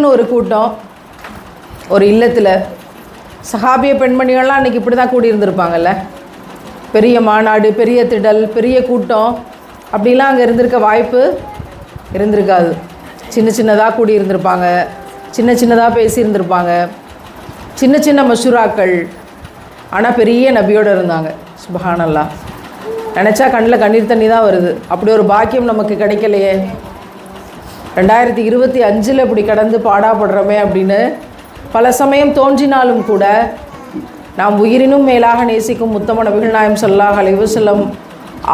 திடல்னு ஒரு கூட்டம் ஒரு இல்லத்தில் சஹாபிய பெண்மணிகள்லாம் அன்றைக்கி இப்படி தான் கூடியிருந்திருப்பாங்கல்ல? பெரிய மாநாடு பெரிய திடல் பெரிய கூட்டம் அப்படிலாம் அங்கே இருந்திருக்க வாய்ப்பு இருந்திருக்காது. சின்ன சின்னதாக கூடியிருந்திருப்பாங்க சின்ன சின்னதாக பேசியிருந்திருப்பாங்க சின்ன சின்ன மஷூராக்கள். ஆனால் பெரிய நபியோடு இருந்தாங்க சுபஹானல்லா. நினச்சா கண்ணில் கண்ணீர் தண்ணி தான் வருது. அப்படி ஒரு பாக்கியம் நமக்கு கிடைக்கலையே. ரெண்டாயிரத்தி இருபத்தி அஞ்சில் இப்படி கடந்து பாடாப்படுறோமே அப்படின்னு பல சமயம் தோன்றினாலும் கூட நாம் உயிரினும் மேலாக நேசிக்கும் உத்தம நபிகள் நாயம் சொல்லாஹ் அலைவசல்லம்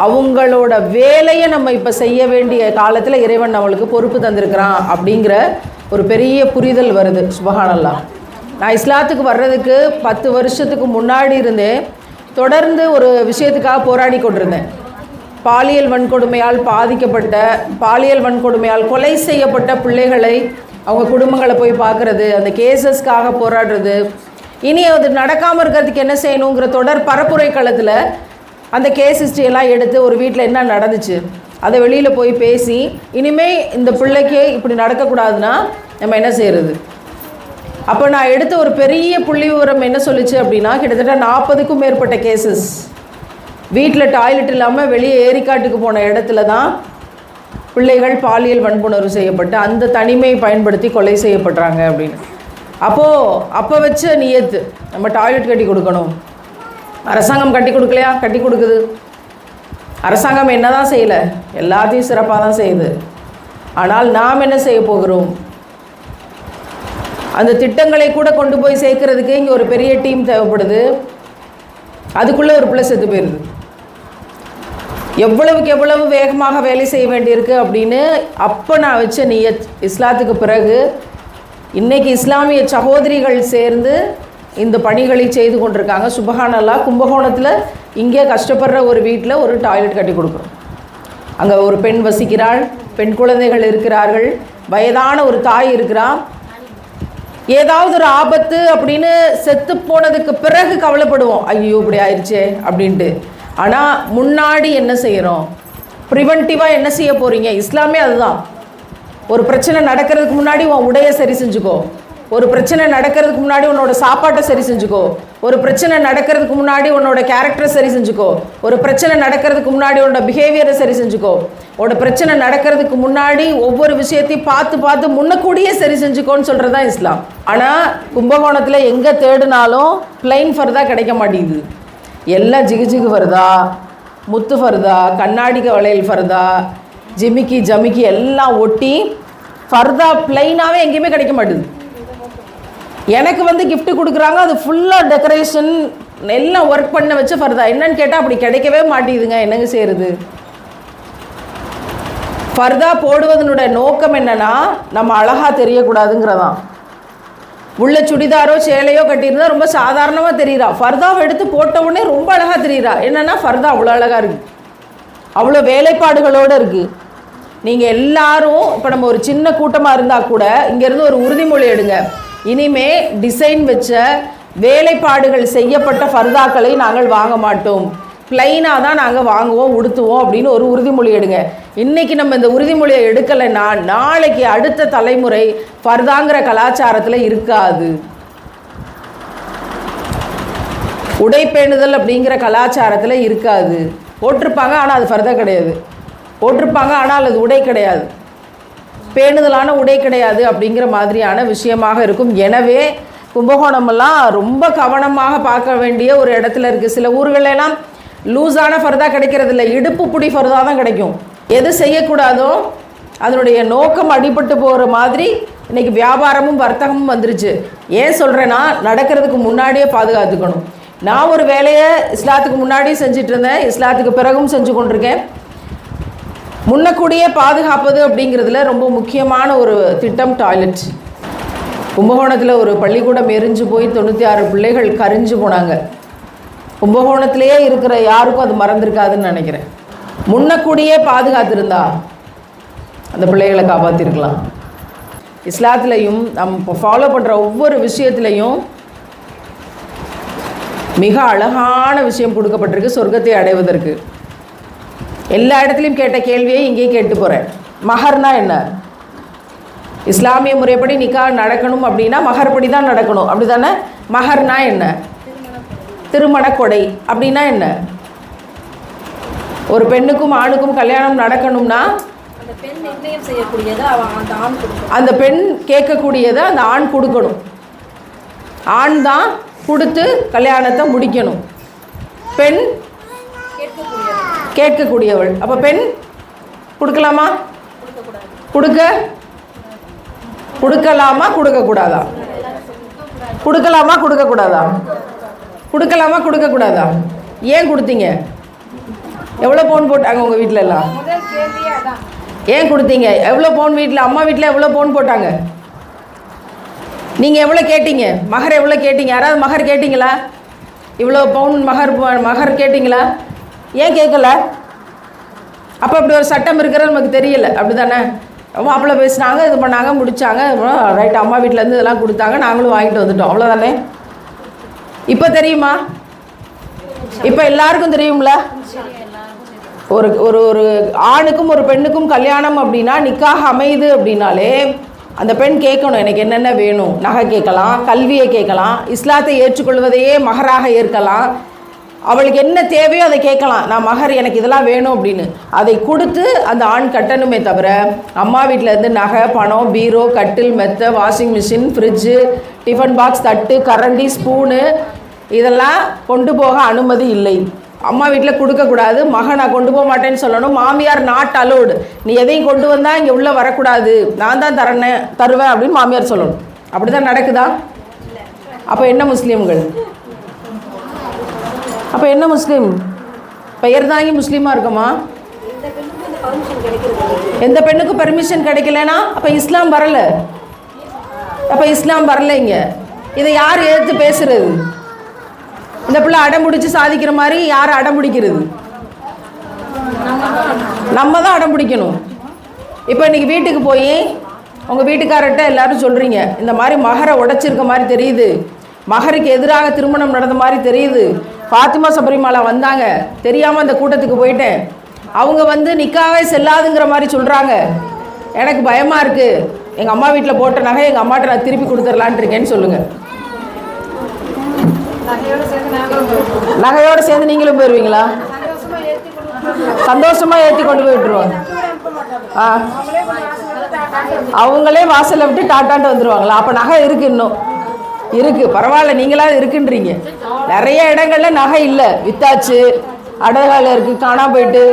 அவங்களோட வேலையை நம்ம இப்போ செய்ய வேண்டிய காலத்தில் இறைவன் நம்மளுக்கு பொறுப்பு தந்திருக்கிறான் அப்படிங்கிற ஒரு பெரிய புரிதல் வருது. சுபஹானல்லா. நான் இஸ்லாத்துக்கு வர்றதுக்கு பத்து வருஷத்துக்கு முன்னாடி இருந்தே தொடர்ந்து ஒரு விஷயத்துக்காக போராடி கொண்டிருந்தேன். பாலியல் வன்கொடுமையால் பாதிக்கப்பட்ட பாலியல் வன்கொடுமையால் கொலை செய்யப்பட்ட பிள்ளைகளை அவங்க குடும்பங்களை போய் பார்க்குறது அந்த கேசஸ்க்காக போராடுறது. இனி அது நடக்காமல் இருக்கிறதுக்கு என்ன செய்யணுங்கிற தொடர் பரப்புரை களத்தில் அந்த கேஸ் ஹிஸ்ட்ரியெல்லாம் எல்லாம் எடுத்து ஒரு வீட்டில் என்ன நடந்துச்சு அதை வெளியில் போய் பேசி இனிமேல் இந்த பிள்ளைக்கு இப்படி நடக்கக்கூடாதுன்னா நம்ம என்ன செய்கிறது அப்போ நான் எடுத்த ஒரு பெரிய புள்ளி விவரம் என்ன சொல்லுச்சு அப்படின்னா கிட்டத்தட்ட நாற்பதுக்கும் மேற்பட்ட கேசஸ் வீட்டில் டாய்லெட் இல்லாமல் வெளியே ஏரிக்காட்டுக்கு போன இடத்துல தான் பிள்ளைகள் பாலியல் வன்புணர்வு செய்யப்பட்டு அந்த தனிமையை பயன்படுத்தி கொலை செய்யப்படுறாங்க அப்படின்னு. அப்போது அப்போ வச்ச நியத்து நம்ம டாய்லெட் கட்டி கொடுக்கணும். அரசாங்கம் கட்டி கொடுக்கலையா? கட்டி கொடுக்குது. அரசாங்கம் என்ன தான் செய்யலை? எல்லாத்தையும் சிறப்பாக தான் செய்யுது. ஆனால் நாம் என்ன செய்ய போகிறோம்? அந்த திட்டங்களை கூட கொண்டு போய் சேர்க்கறதுக்கு இங்கே ஒரு பெரிய டீம் தேவைப்படுது. அதுக்குள்ளே ஒரு பிள்ளை செத்து போயிடுது எவ்வளவுக்கு எவ்வளவு வேகமாக வேலை செய்ய வேண்டியிருக்கு அப்படின்னு அப்போ நான் வச்ச நீய இஸ்லாத்துக்கு பிறகு இன்னைக்கு இஸ்லாமிய சகோதரிகள் சேர்ந்து இந்த பணிகளை செய்து கொண்டிருக்காங்க. சுபகானல்லா கும்பகோணத்தில் இங்கே கஷ்டப்படுற ஒரு வீட்டில் ஒரு டாய்லெட் கட்டி கொடுக்குறோம். அங்கே ஒரு பெண் வசிக்கிறாள் பெண் குழந்தைகள் இருக்கிறார்கள் வயதான ஒரு தாய் இருக்கிறா. ஏதாவது ஒரு ஆபத்து அப்படின்னு செத்து போனதுக்கு பிறகு கவலைப்படுவோம். ஐயோ இப்படி ஆயிடுச்சே அப்படின்ட்டு. ஆனால் முன்னாடி என்ன செய்கிறோம் ப்ரிவென்டிவாக என்ன செய்ய போகிறீங்க இஸ்லாமே அதுதான். ஒரு பிரச்சனை நடக்கிறதுக்கு முன்னாடி உன் உடையை சரி செஞ்சுக்கோ. ஒரு பிரச்சனை நடக்கிறதுக்கு முன்னாடி உன்னோட சாப்பாட்டை சரி செஞ்சுக்கோ. ஒரு பிரச்சனை நடக்கிறதுக்கு முன்னாடி உன்னோட கேரக்டரை சரி செஞ்சுக்கோ. ஒரு பிரச்சனை நடக்கிறதுக்கு முன்னாடி உன்னோட பிஹேவியரை சரி செஞ்சுக்கோ. உன்னோட பிரச்சனை நடக்கிறதுக்கு முன்னாடி ஒவ்வொரு விஷயத்தையும் பார்த்து பார்த்து முன்னக்கூடியே சரி செஞ்சுக்கோன்னு சொல்கிறது தான் இஸ்லாம். ஆனால் கும்பகோணத்தில் எங்கே தேடினாலும் பிளைன் ஃபர்தா கிடைக்க மாட்டேங்குது. எல்லாம் ஜிகு ஜிகு ஃபர்தா முத்து ஃபர்தா கண்ணாடி வளையல் ஃபர்தா ஜிமிக்கி ஜமிக்கி எல்லாம் ஒட்டி ஃபர்தா பிளைனாகவே எங்கேயுமே கிடைக்க மாட்டேங்குது எனக்கு வந்து கிஃப்ட் கொடுக்குறாங்க. அது ஃபுல்லாக டெக்கரேஷன் எல்லாம் ஒர்க் பண்ண வச்சு ஃபர்தா. என்னன்னு கேட்டால் அப்படி கிடைக்கவே மாட்டேங்குதுங்க. என்னங்க செய்கிறது ஃபர்தா போடுவதனுடைய நோக்கம் என்னன்னா நம்ம அழகாக தெரியக்கூடாதுங்கிறதான். உள்ள சுடிதாரோ சேலையோ கட்டியிருந்தா ரொம்ப சாதாரணமாக தெரியுறா. ஃபர்தாவை எடுத்து போட்ட உடனே ரொம்ப அழகாக தெரியுறா. என்னன்னா ஃபர்தா அவ்வளோ அழகாக இருக்குது அவ்வளோ வேலைப்பாடுகளோடு இருக்குது நீங்கள் எல்லாரும் இப்போ நம்ம ஒரு சின்ன கூட்டமாக இருந்தால் கூட இங்கேருந்து ஒரு உறுதிமொழி எடுங்க. இனிமே டிசைன் வச்ச வேலைப்பாடுகள் செய்யப்பட்ட ஃபர்தாக்களை நாங்கள் வாங்க மாட்டோம். பிளைனாக தான் நாங்கள் வாங்குவோம் உடுத்துவோம் அப்படின்னு ஒரு உறுதிமொழி எடுங்க. இன்றைக்கி நம்ம இந்த உறுதிமொழியை எடுக்கலைன்னா நாளைக்கு அடுத்த தலைமுறை ஃபர்தாங்கிற கலாச்சாரத்தில் இருக்காது. உடைப்பேணுதல் அப்படிங்கிற கலாச்சாரத்தில் இருக்காது. போட்டிருப்பாங்க ஆனால் அது ஃபர்தா கிடையாது. போட்டிருப்பாங்க ஆனால் அது உடை கிடையாது. பேணுதலான உடை கிடையாது அப்படிங்கிற மாதிரியான விஷயமாக இருக்கும். எனவே கும்பகோணமெல்லாம் ரொம்ப கவனமாக பார்க்க வேண்டிய ஒரு இடத்துல இருக்குது சில ஊர்களெல்லாம் லூஸான ஃபர்தா கிடைக்கிறது இல்லை இடுப்பு பிடி ஃபர்தா தான் கிடைக்கும். எது செய்யக்கூடாதோ அதனுடைய நோக்கம் அடிபட்டு போகிற மாதிரி இன்றைக்கி வியாபாரமும் வர்த்தகமும் வந்துருச்சு. ஏன் சொல்கிறேன்னா நடக்கிறதுக்கு முன்னாடியே பாதுகாத்துக்கணும். நான் ஒரு வேலையை இஸ்லாத்துக்கு முன்னாடி செஞ்சுட்டு இருந்தேன். இஸ்லாத்துக்கு பிறகும் செஞ்சு கொண்டிருக்கேன். முன்னக்கூடியே பாதுகாப்பது அப்படிங்கிறதுல ரொம்ப முக்கியமான ஒரு திட்டம் டாய்லெட். கும்பகோணத்தில் ஒரு பள்ளிக்கூடம் எரிஞ்சு போய் தொண்ணூற்றி ஆறு பிள்ளைகள் கரிஞ்சு போனாங்க. கும்பகோணத்திலேயே இருக்கிற யாருக்கும் அது மறந்துருக்காதுன்னு நினைக்கிறேன். முன்னக்கூடியே பாதுகாத்திருந்தா அந்த பிள்ளைகளை காப்பாற்றிருக்கலாம் இஸ்லாத்துலேயும் நம்ம ஃபாலோ பண்ணுற ஒவ்வொரு விஷயத்துலையும் மிக அழகான விஷயம் கொடுக்கப்பட்டிருக்கு சொர்க்கத்தை அடைவதற்கு. எல்லா இடத்துலையும் கேட்ட கேள்வியை இங்கேயே கேட்டு போகிறேன் மகர்னா என்ன? இஸ்லாமிய முறைப்படி நிக்கா நடக்கணும் அப்படின்னா மகர்படி தான் நடக்கணும். அப்படி தானே மகர்னா என்ன? திருமண கொடை அப்படின்னா என்ன? ஒரு பெண்ணுக்கும் ஆணுக்கும் கல்யாணம் நடக்கணும்னா அந்த பெண் கேட்கக்கூடியதை அந்த ஆண் கொடுக்கணும். ஆண் தான் கொடுத்து கல்யாணத்தை முடிக்கணும். பெண் கேட்கக்கூடியவள். அப்போ பெண் கொடுக்கலாமா? கொடுக்க? கொடுக்கலாமா? கொடுக்கக்கூடாதா? கொடுக்கலாமா? கொடுக்கக்கூடாதா? கொடுக்கலாமா? கொடுக்கக்கூடாதா? ஏன் கொடுத்தீங்க? எவ்வளோ பவுன் போட்டாங்க உங்கள் வீட்டில் எல்லாம் ஏன் கொடுத்தீங்க? எவ்வளோ பவுன் வீட்டில் அம்மா வீட்டில் எவ்வளோ பவுன் போட்டாங்க? நீங்கள் எவ்வளோ கேட்டீங்க? மகர் எவ்வளோ கேட்டீங்க? யாராவது மகர் கேட்டிங்களா? இவ்வளோ பவுன் மகர் மகர் கேட்டிங்களா? ஏன் கேட்கல? அப்போ அப்படி ஒரு சட்டம் இருக்கிறது நமக்கு தெரியல. அப்படி தானே மாப்பிள்ளை பேசினாங்க இது பண்ணாங்க முடிச்சாங்க. ரைட் அம்மா வீட்டிலேருந்து இதெல்லாம் கொடுத்தாங்க. நாங்களும் வாங்கிட்டு வந்துட்டோம். அவ்வளோதானே? இப்போ தெரியுமா? இப்போ எல்லாருக்கும் தெரியும்ல? ஒரு ஒரு ஒரு ஆணுக்கும் ஒரு பெண்ணுக்கும் கல்யாணம் அப்படின்னா நிக்காக அமையுது அப்படின்னாலே அந்த பெண் கேட்கணும் எனக்கு என்னென்ன வேணும்? நகை கேட்கலாம் கல்வியை கேட்கலாம் இஸ்லாத்தை ஏற்றுக்கொள்வதையே மகராக ஏற்கலாம். அவளுக்கு என்ன தேவையோ அதை கேட்கலாம். நான் மகர் எனக்கு இதெல்லாம் வேணும் அப்படின்னு. அதை கொடுத்து அந்த ஆண் கட்டணுமே தவிர அம்மா வீட்டிலேருந்து நகை பணம் பீரோ கட்டில் மெத்தை washing machine fridge tiffin box தட்டு கரண்டி ஸ்பூனு இதெல்லாம் கொண்டு போக அனுமதி இல்லை. அம்மா வீட்டில் கொடுக்கக்கூடாது மகன் நான் கொண்டு போக மாட்டேன்னு சொல்லணும். மாமியார் நாட் அலோடு நீ எதையும் கொண்டு வந்தால் இங்கே உள்ளே வரக்கூடாது. நான் தான் தரேன் தருவேன் அப்படின்னு மாமியார் சொல்லணும். அப்படி தான் நடக்குதா? அப்போ என்ன முஸ்லீம்கள்? அப்போ என்ன முஸ்லீம்? பெயர் தாங்கி முஸ்லீமாக இருக்குமா? பெண்ணுக்கு எந்த பெண்ணுக்கும் பெர்மிஷன் கிடைக்கலனா? அப்போ இஸ்லாம் வரல. அப்போ இஸ்லாம் வரலைங்க இங்கே. இதை யார் எதிர்த்து பேசுறது? இந்த பிள்ளை அடம் பிடிச்சி சாதிக்கிற மாதிரி யார் அடம் பிடிக்கிறது? நம்ம தான் அடம் பிடிக்கணும். இப்போ இன்னைக்கு வீட்டுக்கு போய் உங்கள் வீட்டுக்காரர்கிட்ட எல்லாரும் சொல்கிறீங்க இந்த மாதிரி மகரை உடைச்சிருக்க மாதிரி தெரியுது. மகருக்கு எதிராக திருமணம் நடந்த மாதிரி தெரியுது. ஃபாத்திமா சபரிமாலா வந்தாங்க. தெரியாமல் அந்த கூட்டத்துக்கு போயிட்டேன். அவங்க வந்து நிக்காவே செல்லாதுங்கிற மாதிரி சொல்கிறாங்க எனக்கு பயமாக இருக்குது எங்கள் அம்மா வீட்டில் போட்ட நகை எங்கள் அம்மாட்ட நான் திருப்பி கொடுத்துர்லான் இருக்கேன்னு சொல்லுங்கள் நகையோட சேர்ந்து நீங்களும் போயிடுவீங்களா சந்தோஷமாக ஏற்றி கொண்டு போய் விட்டுருவாங்க ஆ. அவங்களே வாசல்ல விட்டு டாட்டான்ட்டு வந்துருவாங்களா? அப்போ நகை இருக்கு இன்னும். இருக்கு. பரவாயில்ல நீங்களாவது இருக்குன்றீங்க. நிறைய இடங்கள்ல நகை இல்லை. வித்தாச்சு. அடகால இருக்கு. காணாம போயிட்டு.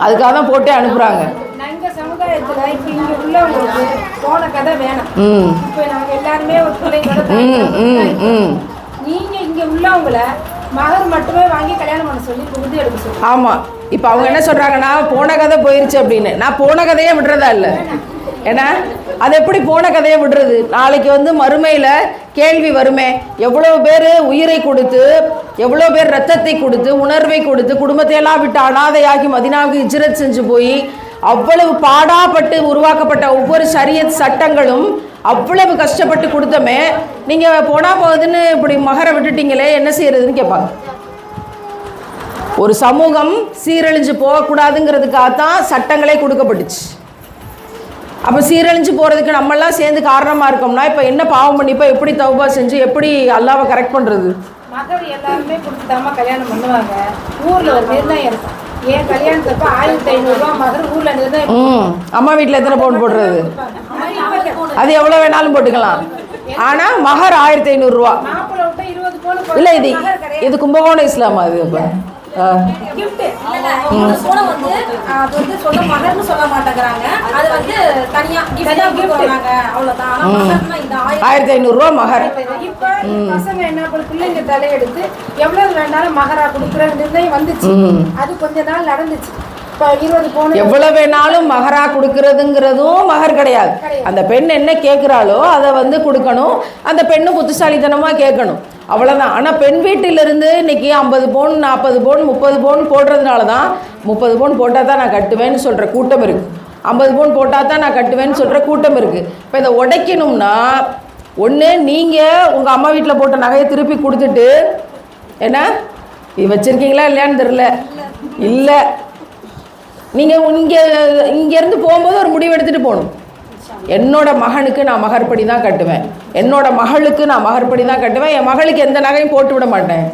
அதுக்காக தான் போட்டே அனுப்புறாங்க. எங்க சமுதாயத்துல இப்ப இங்க உள்ளவங்களுக்கு போன கதை வேணும். ம். இப்ப எல்லாருமே ஒரு பிள்ளைங்களோட ம் ம் ம் நீங்க இங்க உள்ளவங்கள மகர் மட்டுமே வாங்கி கல்யாணம் பண்ண சொல்லி இப்ப எடுக்க சொல்லி. ஆமாம் இப்போ அவங்க என்ன சொல்கிறாங்கன்னா போன கதை போயிருச்சு அப்படின்னு. நான் போன கதையே விடுறதா இல்லை. ஏன்னா அது எப்படி போன கதையை விடுறது? நாளைக்கு வந்து மறுமையில் கேள்வி வருமே. எவ்வளோ பேர் உயிரை கொடுத்து எவ்வளோ பேர் ரத்தத்தை கொடுத்து உணர்வை கொடுத்து குடும்பத்தையெல்லாம் விட்டு அனாதையாகி மதினாவுக்கு இஜ்ரத் செஞ்சு போய் அவ்வளவு பாடாப்பட்டு உருவாக்கப்பட்ட ஒவ்வொரு சரியத் சட்டங்களும் அவ்வளவு கஷ்டப்பட்டு கொடுத்தமே நீங்கள் போனா போகுதுன்னு இப்படி மகரை விட்டுட்டீங்களே என்ன செய்யறதுன்னு கேட்பாங்க. ஒரு சமூகம் சீரழிஞ்சு போகக்கூடாதுங்கிறதுக்காக தான் சட்டங்களே கொடுக்கப்பட்டுச்சு. அப்போ சீரழிஞ்சு போகிறதுக்கு நம்மெல்லாம் சேர்ந்து காரணமாக இருக்கோம்னா இப்போ என்ன பாவம் பண்ணிப்போ எப்படி தௌபா செஞ்சு எப்படி அல்லாவை கரெக்ட் பண்ணுறது மகர் எல்லாருமே கொடுத்துட்டாம கல்யாணம் பண்ணுவாங்க. ஊர்ல ஒரு நிர்ணயம் இருக்கும். ஏன் கல்யாணத்தப்ப ஆயிரத்தி ஐநூறு ரூபாய் மகர் ஊர்ல நிர்ணயம் அம்மா வீட்டில் எத்தனை பவுன் போடுறது? அது எவ்வளோ வேணாலும் போட்டுக்கலாம். ஆனால் மகர் ஆயிரத்தி ஐநூறுரூவா இல்லை இது இது கும்பகோணம் இஸ்லாமா அது. இப்போ ஆ. கிஃப்ட் இந்த சோளம் வந்து அது வந்து சொல்ல மகர்னு சொல்ல மாட்டேங்கிறாங்க. அது வந்து தனியா கிஃப்டா கொடுக்குறாங்க. அவ்வளவுதான். ஆனா மகர்னா இந்த ஆயிரம் ஆயிரத்தி ஐநூறுரூவா மகர். பசங்க என்ன பிள்ளைங்க தலையெடுத்து எவ்வளவு வேணாலும் மகரா கொடுக்குற நிர்ணயம் வந்துச்சு. அது கொஞ்ச நாள் நடந்துச்சு. இப்ப இருபது போன எவ்வளோ வேணாலும் மகரா கொடுக்கறதுங்கிறதும் மகர் கிடையாது. அந்த பெண் என்ன கேட்குறாளோ அதை வந்து கொடுக்கணும். அந்த பெண்ணு புத்திசாலித்தனமாக கேட்கணும். அவ்வளோதான் ஆனால் பெண் வீட்டிலிருந்து இன்னைக்கு ஐம்பது பவுன் நாற்பது பவுன் முப்பது பவுன் போடுறதுனால தான் முப்பது பவுன் போட்டால் தான் நான் கட்டுவேன்னு சொல்கிற கூட்டம் இருக்குது ஐம்பது பவுன் போட்டால் தான் நான் கட்டுவேன்னு சொல்கிற கூட்டம் இருக்குது இப்போ இதை உடைக்கணும்னா ஒன்று நீங்கள் உங்கள் அம்மா வீட்டில் போட்ட நகையை திருப்பி கொடுத்துட்டு என்ன? வச்சுருக்கீங்களா இல்லையான்னு தெரில இல்லை. நீங்கள் இங்கே இங்கேருந்து போகும்போது ஒரு முடிவு எடுத்துகிட்டு போகணும். என்னோட மகனுக்கு நான் மகர்படி தான் கட்டுவேன். என்னோட மகளுக்கு நான் மகர்படி தான் கட்டுவேன். என் மகளுக்கு எந்த நகையும் போட்டு விட மாட்டேன்.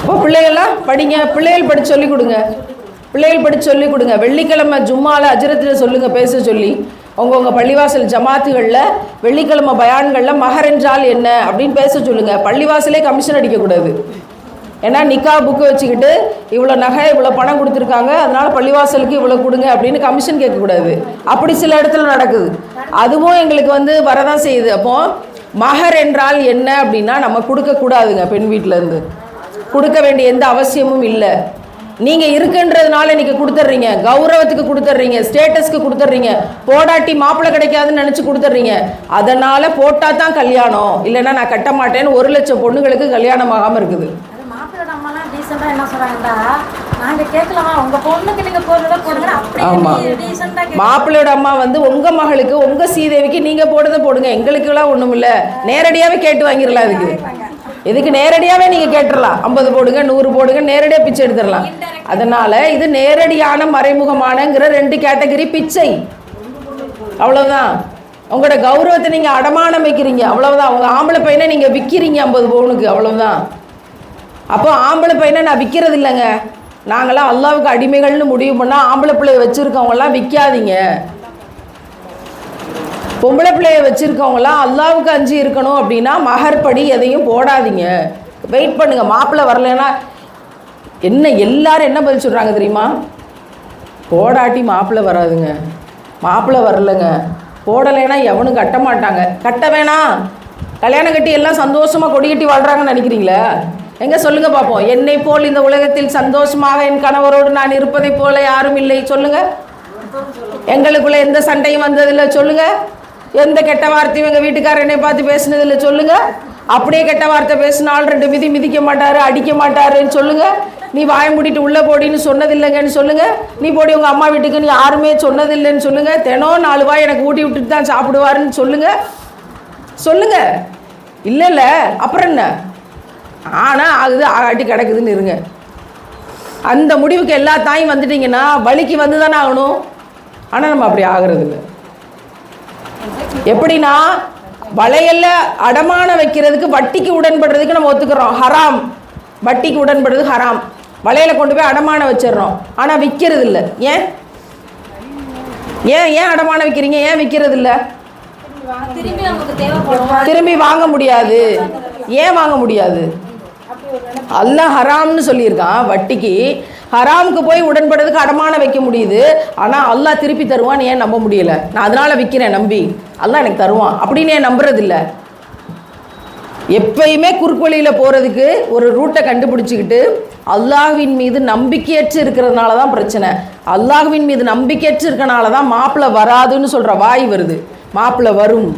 அப்போ பிள்ளைகள்லாம் படிங்க. பிள்ளைகள் படிச்சு சொல்லி கொடுங்க. பிள்ளைகள் படிச்சு சொல்லி கொடுங்க. வெள்ளிக்கிழமை ஜும்மால அஜரத்தில் சொல்லுங்க பேச சொல்லி. உங்கவுங்க பள்ளிவாசல் ஜமாத்துகளில் வெள்ளிக்கிழமை பயான்களில் மகர் என்றால் என்ன அப்படின்னு பேச சொல்லுங்க. பள்ளிவாசலே கமிஷன் அடிக்கக்கூடாது. ஏன்னா நிக்கா புக்கு வச்சுக்கிட்டு இவ்வளோ நகை இவ்வளோ பணம் கொடுத்துருக்காங்க அதனால பள்ளிவாசலுக்கு இவ்வளோ கொடுங்க அப்படின்னு கமிஷன் கேட்கக்கூடாது. அப்படி சில இடத்துல நடக்குது. அதுவும் எங்களுக்கு வந்து வரதான் செய்யுது. அப்போ மகர் என்றால் என்ன அப்படின்னா நம்ம கொடுக்கக்கூடாதுங்க பெண் வீட்டிலேருந்து கொடுக்க வேண்டிய எந்த அவசியமும் இல்லை. நீங்கள் இருக்குன்றதுனால இன்னைக்கு கொடுத்துட்றீங்க கௌரவத்துக்கு கொடுத்துட்றீங்க ஸ்டேட்டஸ்க்கு கொடுத்துட்றீங்க போடாட்டி மாப்பிள்ளை கிடைக்காதுன்னு நினச்சி கொடுத்துட்றீங்க அதனால் போட்டால் தான் கல்யாணம். இல்லைன்னா நான் கட்ட மாட்டேன்னு ஒரு லட்சம் பொண்ணுங்களுக்கு கல்யாணம் ஆகாமல் இருக்குது மாப்பிள்ளையோட அம்மா வந்து உங்க மகளுக்கு உங்க சீதேவிக்கு நீங்க போடுறத போடுங்க. எங்களுக்கெல்லாம் ஒண்ணும் இல்ல நேரடியாவே கேட்டு வாங்கிடலாம் இதுக்கு. இதுக்கு நேரடியாவே நீங்க கேட்டுறலாம். ஐம்பது போடுங்க நூறு போடுங்க நேரடியா பிச்சை எடுத்துடலாம். அதனால இது நேரடியான மறைமுகமானங்கிற ரெண்டு கேட்டகரி பிச்சை. அவ்வளவுதான். உங்களோட கௌரவத்தை நீங்க அடமானம் வைக்கிறீங்க அவ்வளவுதான். உங்க ஆம்பளை பையனை நீங்க விற்கிறீங்க ஐம்பது பவுனுக்கு. அவ்வளவுதான். அப்போ ஆம்பளை பையனை நான் விற்கிறது இல்லைங்க. நாங்களாம் அல்லாவுக்கு அடிமைகள்னு முடிவு பண்ணால் ஆம்பளை பிள்ளைய வச்சுருக்கவங்களாம் விற்காதீங்க பொம்பளை பிள்ளைய வச்சுருக்கவங்களாம் அல்லாவுக்கு அஞ்சு இருக்கணும் அப்படின்னா மகர்படி எதையும் போடாதீங்க. வெயிட் பண்ணுங்க. மாப்பிள்ளை வரலைன்னா என்ன எல்லாரும் என்ன பதில் சொல்கிறாங்க தெரியுமா? போடாட்டி மாப்பிள்ளை வராதுங்க. மாப்பிள்ளை வரலைங்க. போடலைன்னா எவனும் கட்ட மாட்டாங்க. கட்ட வேணாம். கல்யாணம் கட்டி எல்லாம் சந்தோஷமாக கொடி கட்டி வாழ்கிறாங்கன்னு நினைக்கிறீங்களே? எங்கே சொல்லுங்கள் பார்ப்போம் என்னை போல் இந்த உலகத்தில் சந்தோஷமாக என் கணவரோடு நான் இருப்பதைப் போல யாரும் இல்லை. சொல்லுங்கள் எங்களுக்குள்ளே எந்த சண்டையும் வந்ததில்லை. சொல்லுங்கள் எந்த கெட்ட வார்த்தையும் எங்கள் வீட்டுக்காரர் என்னை பார்த்து பேசினதில்லை சொல்லுங்கள் அப்படியே கெட்ட வார்த்தை பேசினால் ரெண்டு மிதி மிதிக்க மாட்டார் அடிக்க மாட்டாருன்னு சொல்லுங்கள் நீ வாய மூடிட்டு உள்ளே போடின்னு சொன்னதில்லைங்கன்னு சொல்லுங்கள் நீ போடி உங்கள் அம்மா வீட்டுக்கு நீ யாருமே சொன்னதில்லைன்னு சொல்லுங்கள் தினம் நாலு வாய் எனக்கு ஊட்டி விட்டுட்டு தான் சாப்பிடுவாருன்னு சொல்லுங்கள் சொல்லுங்கள் இல்லை இல்லை. அப்புறம் என்ன? ஆனால் ஆகுது ஆகாட்டி கிடக்குதுன்னு இருங்க. அந்த முடிவுக்கு எல்லா தாயும் வந்துட்டிங்கன்னா வலிக்கு வந்து தானே ஆகணும். ஆனால் நம்ம அப்படி ஆகிறது இல்லை எப்படின்னா வளையல்ல அடமானம் வைக்கிறதுக்கு வட்டிக்கு உடன்படுறதுக்கு நம்ம ஒத்துக்கிறோம். ஹராம். வட்டிக்கு உடன்படுறது ஹராம். வளையல கொண்டு போய் அடமானம் வச்சிடுறோம். ஆனால் விற்கிறது இல்லை ஏன்? ஏன் ஏன் அடமானம் வைக்கிறீங்க? ஏன் விற்கிறது இல்லை திரும்பி வாங்க முடியாது. ஏன் வாங்க முடியாது? அல்லாஹ் ஹராம்னு சொல்லியிருக்கான் வட்டிக்கு. ஹராமுக்கு போய் உடன்படுறதுக்கு அடமானம் வைக்க முடியுது. ஆனால் அல்லாஹ் திருப்பி தருவான்னு ஏன் நம்ப முடியல? நான் அதனால விற்கிறேன் நம்பி. அதெல்லாம் எனக்கு தருவான் அப்படின்னு ஏன் நம்புறதில்ல? எப்பயுமே குறுக்குவழியில் போகிறதுக்கு ஒரு ரூட்டை கண்டுபிடிச்சிக்கிட்டு அல்லாஹ்வின் மீது நம்பிக்கையற்று இருக்கிறதுனால தான் பிரச்சனை. அல்லாஹ்வின் மீது நம்பிக்கையற்று இருக்கனால தான் மாப்பிள்ளை வராதுன்னு சொல்கிற வாய் வருது. மாப்பிள்ளை வரும்.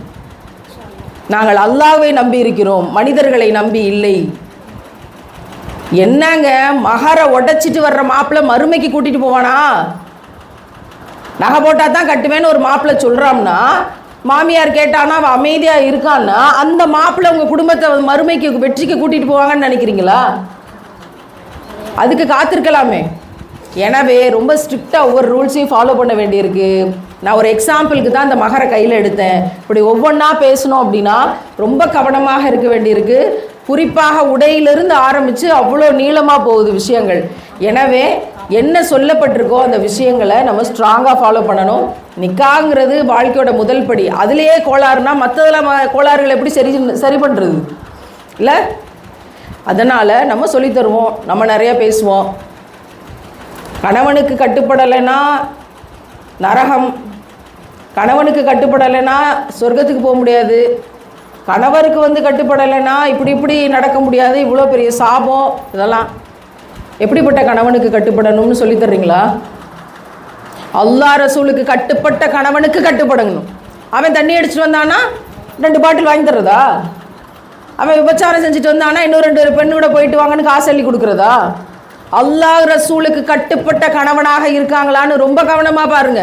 நாங்கள் அல்லாஹுவை நம்பி இருக்கிறோம். மனிதர்களை நம்பி இல்லை. என்னங்க? மகரை உடைச்சிட்டு வர்ற மாப்பிள்ளை மறுமைக்கு கூட்டிகிட்டு போவானா? நகை போட்டால் தான் கட்டுவேன்னு ஒரு மாப்பிள்ளை சொல்கிறோம்னா மாமியார் கேட்டானா அவன் அமைதியாக இருக்கான்னா அந்த மாப்பிள்ளை உங்கள் குடும்பத்தை மறுமைக்கு வெற்றிக்கு கூட்டிகிட்டு போவாங்கன்னு நினைக்கிறீங்களா? அதுக்கு காத்திருக்கலாமே. எனவே ரொம்ப ஸ்ட்ரிக்டாக ஒவ்வொரு ரூல்ஸையும் ஃபாலோ பண்ண வேண்டியிருக்கு. நான் ஒரு எக்ஸாம்பிளுக்கு தான் இந்த மகரை கையில் எடுத்தேன். இப்படி ஒவ்வொன்றா பேசணும் அப்படின்னா ரொம்ப கவனமாக இருக்க வேண்டியிருக்கு. குறிப்பாக உடையிலிருந்து ஆரம்பித்து அவ்வளோ நீளமாக போகுது விஷயங்கள். எனவே என்ன சொல்லப்பட்டிருக்கோ அந்த விஷயங்களை நம்ம ஸ்ட்ராங்காக ஃபாலோ பண்ணணும். நிக்காங்கிறது வாழ்க்கையோட முதல் படி. அதுலேயே கோளாறுனா மற்றதில் கோளாறுகள் எப்படி சரி சரி பண்ணுறது இல்லை? அதனால் நம்ம சொல்லித் தருவோம். நம்ம நிறைய பேசுவோம். கணவனுக்கு கட்டுப்படலைன்னா நரகம். கணவனுக்கு கட்டுப்படலைன்னா சொர்க்கத்துக்கு போக முடியாது. கணவருக்கு வந்து கட்டுப்படலைன்னா இப்படி இப்படி நடக்க முடியாது. இவ்வளோ பெரிய சாபம். இதெல்லாம் எப்படிப்பட்ட கணவனுக்கு கட்டுப்படணும்னு சொல்லித் தர்றீங்களா? அல்லா ரசூலுக்கு கட்டுப்பட்ட கணவனுக்கு கட்டுப்படணும். அவன் தண்ணி அடிச்சிட்டு வந்தானா ரெண்டு பாட்டில் வாங்கி தர்றதா? அவன் விபச்சாரம் செஞ்சுட்டு வந்தானா இன்னும் ரெண்டு பெண்ணு கூட போயிட்டு வாங்கன்னு காசு அள்ளி கொடுக்குறதா? அல்லாஹ் ரசூலுக்கு கட்டுப்பட்ட கணவனாக இருக்காங்களான்னு ரொம்ப கவனமாக பாருங்க.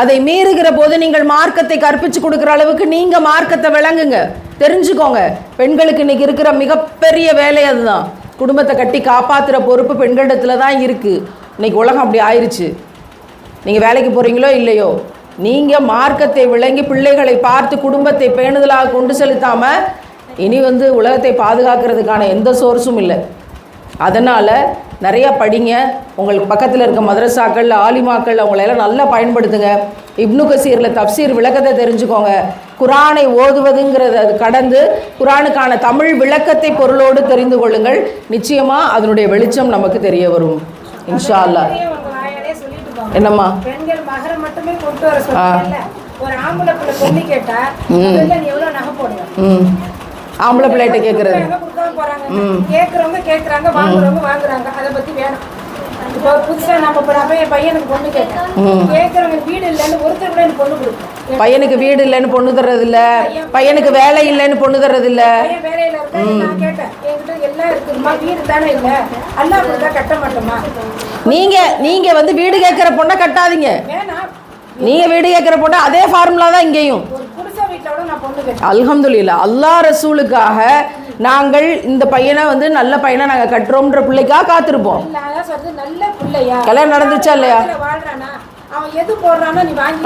அதை மீறுகிற போது நீங்கள் மார்க்கத்தை கற்பிச்சு கொடுக்குற அளவுக்கு நீங்கள் மார்க்கத்தை விளங்குங்க. தெரிஞ்சுக்கோங்க. பெண்களுக்கு இன்னைக்கு இருக்கிற மிகப்பெரிய வேலை அதுதான். குடும்பத்தை கட்டி காப்பாற்றுற பொறுப்பு பெண்களிடத்துல தான் இருக்குது இன்னைக்கு உலகம் அப்படி ஆயிருச்சு. நீங்கள் வேலைக்கு போகிறீங்களோ இல்லையோ நீங்கள் மார்க்கத்தை விளங்கி பிள்ளைகளை பார்த்து குடும்பத்தை பேணுதலாக கொண்டு செலுத்தாமல் இனி வந்து உலகத்தை பாதுகாக்கிறதுக்கான எந்த சோர்ஸும் இல்லை. அதனால் நிறையா படிங்க. உங்களுக்கு பக்கத்தில் இருக்க மதரசாக்கள் ஆலிமாக்கள் அவங்களெல்லாம் நல்லா பயன்படுத்துங்க. இப்னு கசீரில் தப்சீர் விளக்கத்தை தெரிஞ்சுக்கோங்க. குரானை ஓதுவதுங்கிறத அது கடந்து குரானுக்கான தமிழ் விளக்கத்தை பொருளோடு தெரிந்து கொள்ளுங்கள். நிச்சயமாக அதனுடைய வெளிச்சம் நமக்கு தெரிய வரும். இன்ஷா போங்க. என்னம்மா? ஆம்பளை பிள்ளைகிட்ட கேட்குறது கேக்குறவங்க கேக்குறாங்க வாங்குறவங்க வாங்குறாங்க. அதை பத்தி வேணும். இப்போ புதுசா நம்ம இப்ப நான் போய் என் பையனுக்கு பொண்ணு கேட்டேன். கேக்குறவங்க வீடு இல்லைன்னு ஒருத்தர் கூட எனக்கு பொண்ணு கொடுக்கும் பையனுக்கு வீடு இல்லைன்னு பொண்ணு தர்றதில்ல. பையனுக்கு வேலை இல்லைன்னு பொண்ணு தர்றதில்ல. பையன் வேலையில இருக்கா நான் கேட்டேன். என்கிட்ட எல்லாம் இருக்குமா? வீடு தானே இல்ல. அல்லா கொடுத்தா கட்ட மாட்டோமா? நீங்கள் நீங்கள் வந்து வீடு கேட்குற பொண்ணை கட்டாதீங்க. நீங்கள் வீடு கேட்குற பொண்ணை அதே ஃபார்முலா தான் இங்கேயும். அல்ஹம்துலில்லாஹ். அல்லாஹ் ரசூலுக்காக நாங்கள் இந்த பையனை வந்து நல்ல பையனை நாங்கள் கட்டுறோம்ன்ற பிள்ளைக்காக காத்திருப்போம். கல்யாணம் நடந்துச்சா இல்லையா?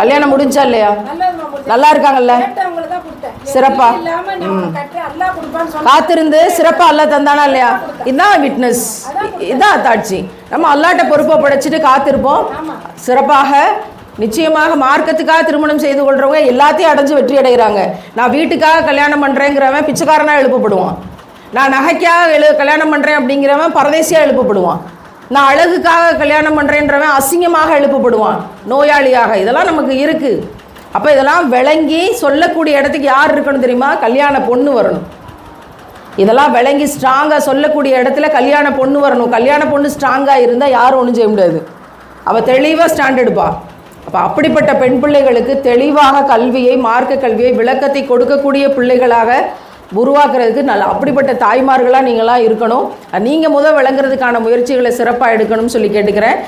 கல்யாணம் முடிஞ்சா இல்லையா. நல்லா இருக்காங்கல்ல? சிறப்பா? காத்திருந்து சிறப்பாக அல்லா தந்தானா இல்லையா? இதுதான் விட்னஸ் இதுதான் அத்தாட்சி நம்ம அல்லாட்ட பொறுப்பை படைச்சிட்டு காத்திருப்போம். சிறப்பாக நிச்சயமாக மார்க்கத்துக்காக திருமணம் செய்து கொள்றவங்க எல்லாத்தையும் அடைஞ்சு வெற்றி அடைகிறாங்க. நான் வீட்டுக்காக கல்யாணம் பண்ணுறேங்கிறவன் பிச்சைக்காரனா எழுப்பப்படுவான். நான் நகைக்காக எழு கல்யாணம் பண்ணுறேன் அப்படிங்கிறவன் பரதேசியாக எழுப்பப்படுவான். நான் அழகுக்காக கல்யாணம் பண்ணுறேன்றவன் அசிங்கமாக எழுப்பப்படுவான். நோயாளியாக. இதெல்லாம் நமக்கு இருக்குது அப்போ இதெல்லாம் விளங்கி சொல்லக்கூடிய இடத்துக்கு யார் இருக்கணும் தெரியுமா? கல்யாண பொண்ணு வரணும். இதெல்லாம் விளங்கி ஸ்ட்ராங்காக சொல்லக்கூடிய இடத்துல கல்யாண பொண்ணு வரணும். கல்யாண பொண்ணு ஸ்ட்ராங்காக இருந்தால் யாரும் ஒன்றும் செய்ய முடியாது. அவள் தெளிவாக ஸ்டாண்ட் எடுப்பாள் அப்போ அப்படிப்பட்ட பெண் பிள்ளைகளுக்கு தெளிவாக கல்வியை மார்க்க கல்வியை விளக்கத்தை கொடுக்கக்கூடிய பிள்ளைகளாக உருவாக்குறதுக்கு நல்ல அப்படிப்பட்ட தாய்மார்களாக நீங்களாம் இருக்கணும். நீங்கள் முதல் விளங்குறதுக்கான முயற்சிகளை சிறப்பாக எடுக்கணும்னு சொல்லி கேட்டுக்கிறேன்.